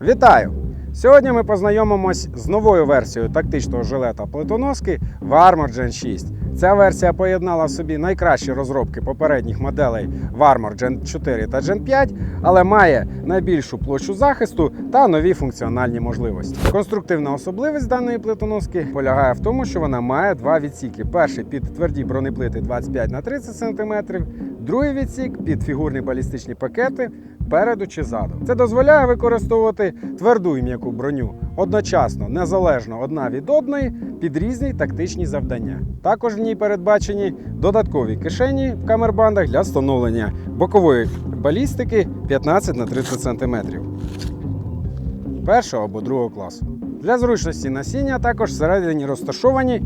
Вітаю! Сьогодні ми познайомимось з новою версією тактичного жилета плитоноски Warmor Gen 6. Ця версія поєднала в собі найкращі розробки попередніх моделей Warmor Gen 4 та Gen 5, але має найбільшу площу захисту та нові функціональні можливості. Конструктивна особливість даної плитоноски полягає в тому, що вона має два відсіки: перший під тверді бронеплити 25 на 30 см, другий відсік під фігурні балістичні пакети переду чи ззаду. Це дозволяє використовувати тверду і м'яку броню одночасно, незалежно одна від одної, під різні тактичні завдання. Також в ній передбачені додаткові кишені в камербандах для встановлення бокової балістики 15 на 30 см першого або другого класу. Для зручності носіння також всередині розташовані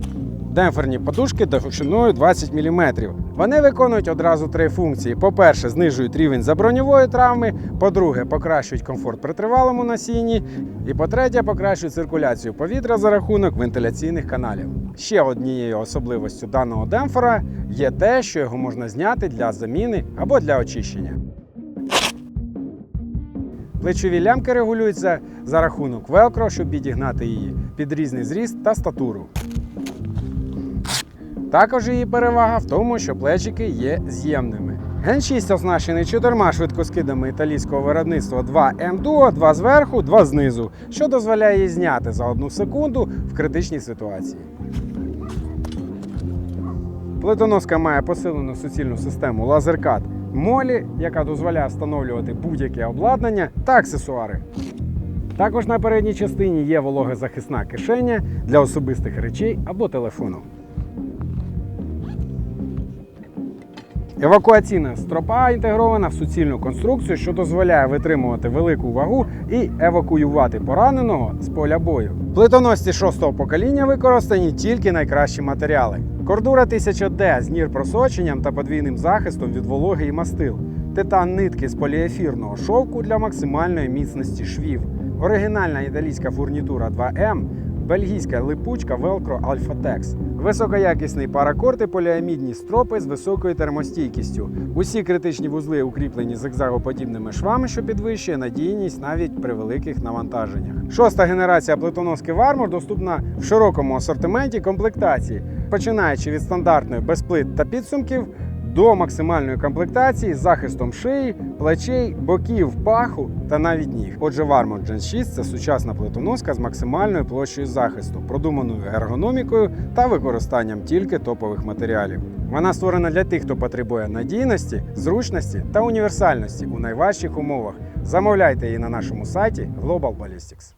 демпферні подушки довжиною 20 мм. Вони виконують одразу три функції: по-перше, знижують рівень заброньової травми, по-друге, покращують комфорт при тривалому носінні, і по-третє, покращують циркуляцію повітря за рахунок вентиляційних каналів. Ще однією особливостю даного демпфера є те, що його можна зняти для заміни або для очищення. Плечові лямки регулюються за рахунок велкро, щоб підігнати її під різний зріст та статуру. Також її перевага в тому, що плечики є з'ємними. Ген 6 оснащений чотирма швидкоскидами італійського виробництва 2 m Duo, 2 зверху, 2 знизу, що дозволяє її зняти за одну секунду в критичній ситуації. Плитоноска має посилену суцільну систему лазеркат молі, яка дозволяє встановлювати будь-яке обладнання та аксесуари. Також на передній частині є вологозахисна кишеня для особистих речей або телефону. Евакуаційна стропа інтегрована в суцільну конструкцію, що дозволяє витримувати велику вагу і евакуювати пораненого з поля бою. Плитоносці шостого покоління використані тільки найкращі матеріали. Кордура 1000D з нір-просоченням та подвійним захистом від вологи і мастил. Титан нитки з поліефірного шовку для максимальної міцності швів. Оригінальна італійська фурнітура 2M, бельгійська липучка Velcro Alphatex. Високоякісний паракорд і поліамідні стропи з високою термостійкістю. Усі критичні вузли укріплені зигзагоподібними швами, що підвищує надійність навіть при великих навантаженнях. Шоста генерація плитоноски Warmor доступна в широкому асортименті комплектації, починаючи від стандартної без плит та підсумків до максимальної комплектації з захистом шиї, плечей, боків, паху та навіть ніг. Отже, Warmor Gen 6 це сучасна плитоноска з максимальною площею захисту, продуманою ергономікою та використанням тільки топових матеріалів. Вона створена для тих, хто потребує надійності, зручності та універсальності у найважчих умовах. Замовляйте її на нашому сайті Global Ballistics.